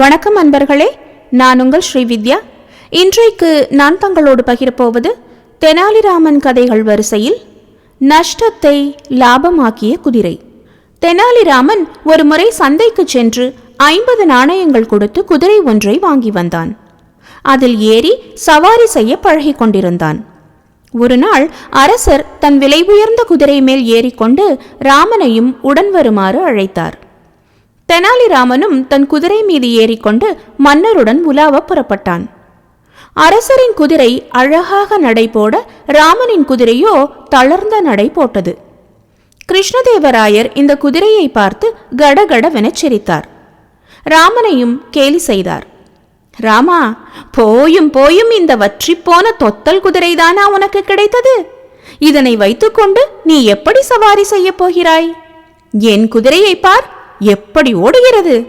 வணக்கம் அன்பர்களே நான் உங்கள் ஸ்ரீவித்யா இன்றைக்கு நான் தங்களோடு பகிரப்போவது தெனாலிராமன் கதைகள் வரிசையில் நஷ்டத்தை லாபமாக்கிய குதிரை. தெனாலிராமன் ஒரு முறை சந்தைக்கு சென்று ஐம்பது நாணயங்கள் கொடுத்து குதிரை ஒன்றை வாங்கி வந்தான். அதில் ஏறி சவாரி செய்ய பழகி கொண்டிருந்தான். ஒரு நாள் அரசர் தன் விலை உயர்ந்த குதிரை மேல் ஏறிக்கொண்டு ராமனையும் உடன் வருமாறு அழைத்தார். தெனாலிராமனும் தன் குதிரை மீது ஏறிக்கொண்டு மன்னருடன் உலாவ புறப்பட்டான். அரசரின் குதிரை அழகாக நடை போட ராமனின் குதிரையோ தளர்ந்த நடை போட்டது. கிருஷ்ணதேவராயர் இந்த குதிரையை பார்த்து கடகடவென சிரித்தார். ராமனையும் கேலி செய்தார். ராமா போயும் போயும் இந்த வற்றிப்போன தொத்தல் குதிரைதானா உனக்கு கிடைத்தது? இதனை வைத்துக்கொண்டு நீ எப்படி சவாரி செய்யப் போகிறாய்? என் குதிரையை பார் எப்படி ஓடுகிறது?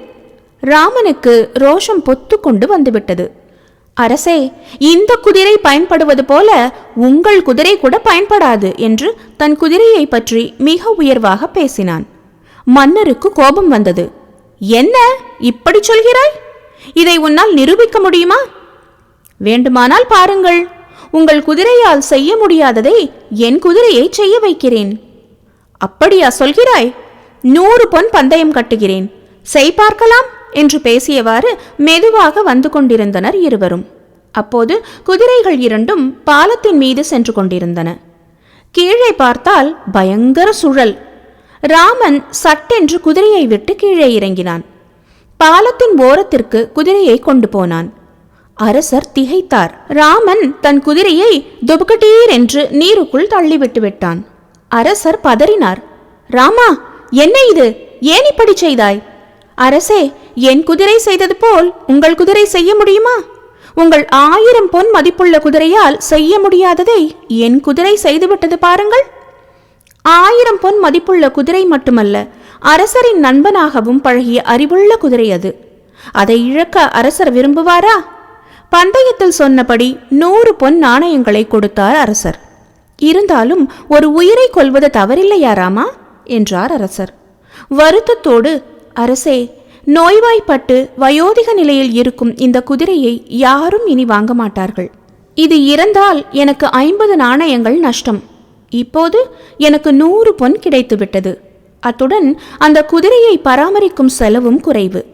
ராமனுக்கு ரோஷம் பொத்துக்கொண்டு வந்துவிட்டது. அரசே இந்த குதிரை பயன்படுவது போல உங்கள் குதிரை கூட பயன்படாது என்று தன் குதிரையை பற்றி மிக உயர்வாக பேசினான். மன்னருக்கு கோபம் வந்தது. என்ன? இப்படி சொல்கிறாய்? இதை உன்னால் நிரூபிக்க முடியுமா? வேண்டுமானால் பாருங்கள் உங்கள் குதிரையால் செய்ய முடியாததை என் குதிரையை செய்ய வைக்கிறேன். அப்படியா சொல்கிறாய்? நூறு பொன் பந்தயம் கட்டுகிறேன். செய் பார்க்கலாம்? என்று பேசியவாறு மெதுவாக வந்து கொண்டிருந்தனர் இருவரும். அப்போது குதிரைகள் இரண்டும் பாலத்தின் மீது சென்று கொண்டிருந்தன. கீழே பார்த்தால் பயங்கர சுழல். ராமன் சட்டென்று குதிரையை விட்டு கீழே இறங்கினான். பாலத்தின் ஓரத்திற்கு குதிரையை கொண்டு போனான். அரசர் திகைத்தார். ராமன் தன் குதிரையை துபுகட்டீர் என்று நீருக்குள் தள்ளிவிட்டு விட்டான். அரசர் பதறினார். ராமா என்ன இது? ஏன் இப்படி செய்தாய்? அரசே என் குதிரை செய்தது போல் உங்கள் குதிரை செய்ய முடியுமா? உங்கள் ஆயிரம் பொன் மதிப்புள்ள குதிரையால் செய்ய முடியாததை என் குதிரை செய்துவிட்டது பாருங்கள். ஆயிரம் பொன் மதிப்புள்ள குதிரை மட்டுமல்ல அரசரின் நண்பனாகவும் பழகிய அறிவுள்ள குதிரை அது. அதை இழக்க அரசர் விரும்புவாரா? பந்தயத்தில் சொன்னபடி நூறு பொன் நாணயங்களை கொடுத்தார் அரசர். இருந்தாலும் ஒரு உயிரை கொல்வது தவறில்லையாராமா ராமா? என்றார் அரசர். வருத்தத்தோடு அரசே நோய்வாய்ப்பட்டு வயோதிக நிலையில் இருக்கும் இந்த குதிரையை யாரும் இனி வாங்க மாட்டார்கள். இது இறந்தால் எனக்கு ஐம்பது நாணயங்கள் நஷ்டம். இப்போது எனக்கு நூறு பொன் கிடைத்துவிட்டது. அத்துடன் அந்த குதிரையை பராமரிக்கும் செலவும் குறைவு.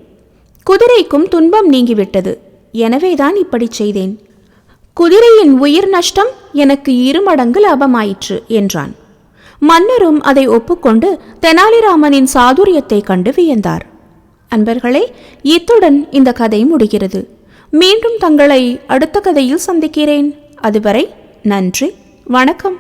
குதிரைக்கும் துன்பம் நீங்கிவிட்டது. எனவேதான் இப்படி செய்தேன். குதிரையின் உயிர் நஷ்டம் எனக்கு இருமடங்கு லாபமாயிற்று என்றான். மன்னரும் அதை ஒப்புக்கொண்டு தெனாலிராமனின் சாதுரியத்தை கண்டு வியந்தார். அன்பர்களே இத்துடன் இந்த கதை முடிகிறது. மீண்டும் தங்களை அடுத்த கதையில் சந்திக்கிறேன். அதுவரை நன்றி வணக்கம்.